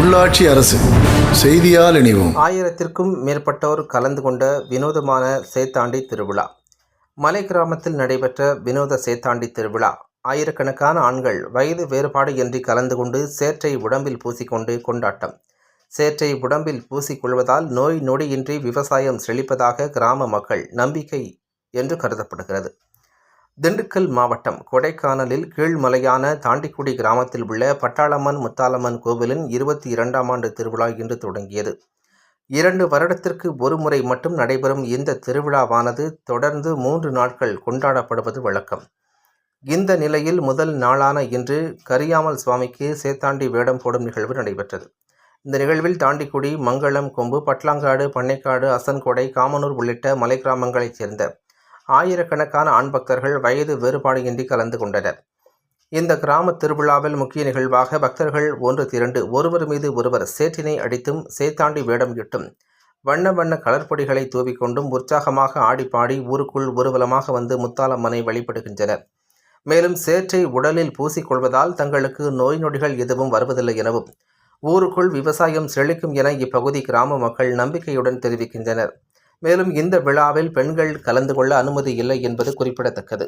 உள்ளாட்சி அரசு செய்தியால் இணைவோம். ஆயிரத்திற்கும் மேற்பட்டோர் கலந்து கொண்ட வினோதமான சேத்தாண்டி திருவிழா. மலை கிராமத்தில் நடைபெற்ற வினோத சேத்தாண்டி திருவிழா. ஆயிரக்கணக்கான ஆண்கள் வயது வேறுபாடு இன்றி கலந்து கொண்டு சேற்றை உடம்பில் பூசிக்கொண்டு கொண்டாட்டம். சேற்றை உடம்பில் பூசிக்கொள்வதால் நோய் நொடியின்றி விவசாயம் செழிப்பதாக கிராம மக்கள் நம்பிக்கை என்று கருதப்படுகிறது. திண்டுக்கல் மாவட்டம் கொடைக்கானலில் கீழ்மலையான தாண்டிக்குடி கிராமத்தில் உள்ள பட்டாளம்மன் முத்தாலம்மன் கோவிலின் இருபத்தி இரண்டாம் ஆண்டு திருவிழா இன்று தொடங்கியது. இரண்டு வருடத்திற்கு ஒரு முறை மட்டும் நடைபெறும் இந்த திருவிழாவானது தொடர்ந்து மூன்று நாட்கள் கொண்டாடப்படுவது வழக்கம். இந்த நிலையில் முதல் நாளான இன்று கரியாமல் சுவாமிக்கு சேத்தாண்டி வேடம் போடும் நிகழ்வு நடைபெற்றது. இந்த நிகழ்வில் தாண்டிக்குடி மங்களம் கொம்பு பட்லாங்காடு பண்ணைக்காடு அசன்கொடை காமனூர் உள்ளிட்ட மலை கிராமங்களைச் சேர்ந்த ஆயிரக்கணக்கான ஆண் பக்தர்கள் வயது வேறுபாடின்றி கலந்து கொண்டனர். இந்த கிராம திருவிழாவில் முக்கிய நிகழ்வாக பக்தர்கள் ஒன்று திரண்டு ஒருவர் மீது ஒருவர் சேற்றினை அடித்தும் சேத்தாண்டி வேடம் இட்டும் வண்ண வண்ண கலர்பொடிகளை தூவிக்கொண்டும் உற்சாகமாக ஆடிப்பாடி ஊருக்குள் ஊர்வலமாக வந்து முத்தாலம்மனை வழிபடுகின்றனர். மேலும் சேற்றை உடலில் பூசிக்கொள்வதால் தங்களுக்கு நோய் நொடிகள் எதுவும் வருவதில்லை எனவும் ஊருக்குள் விவசாயம் செழிக்கும் என இப்பகுதி கிராம மக்கள் நம்பிக்கையுடன் தெரிவிக்கின்றனர். மேலும் இந்த விழாவில் பெண்கள் கலந்து கொள்ள அனுமதி இல்லை என்பது குறிப்பிடத்தக்கது.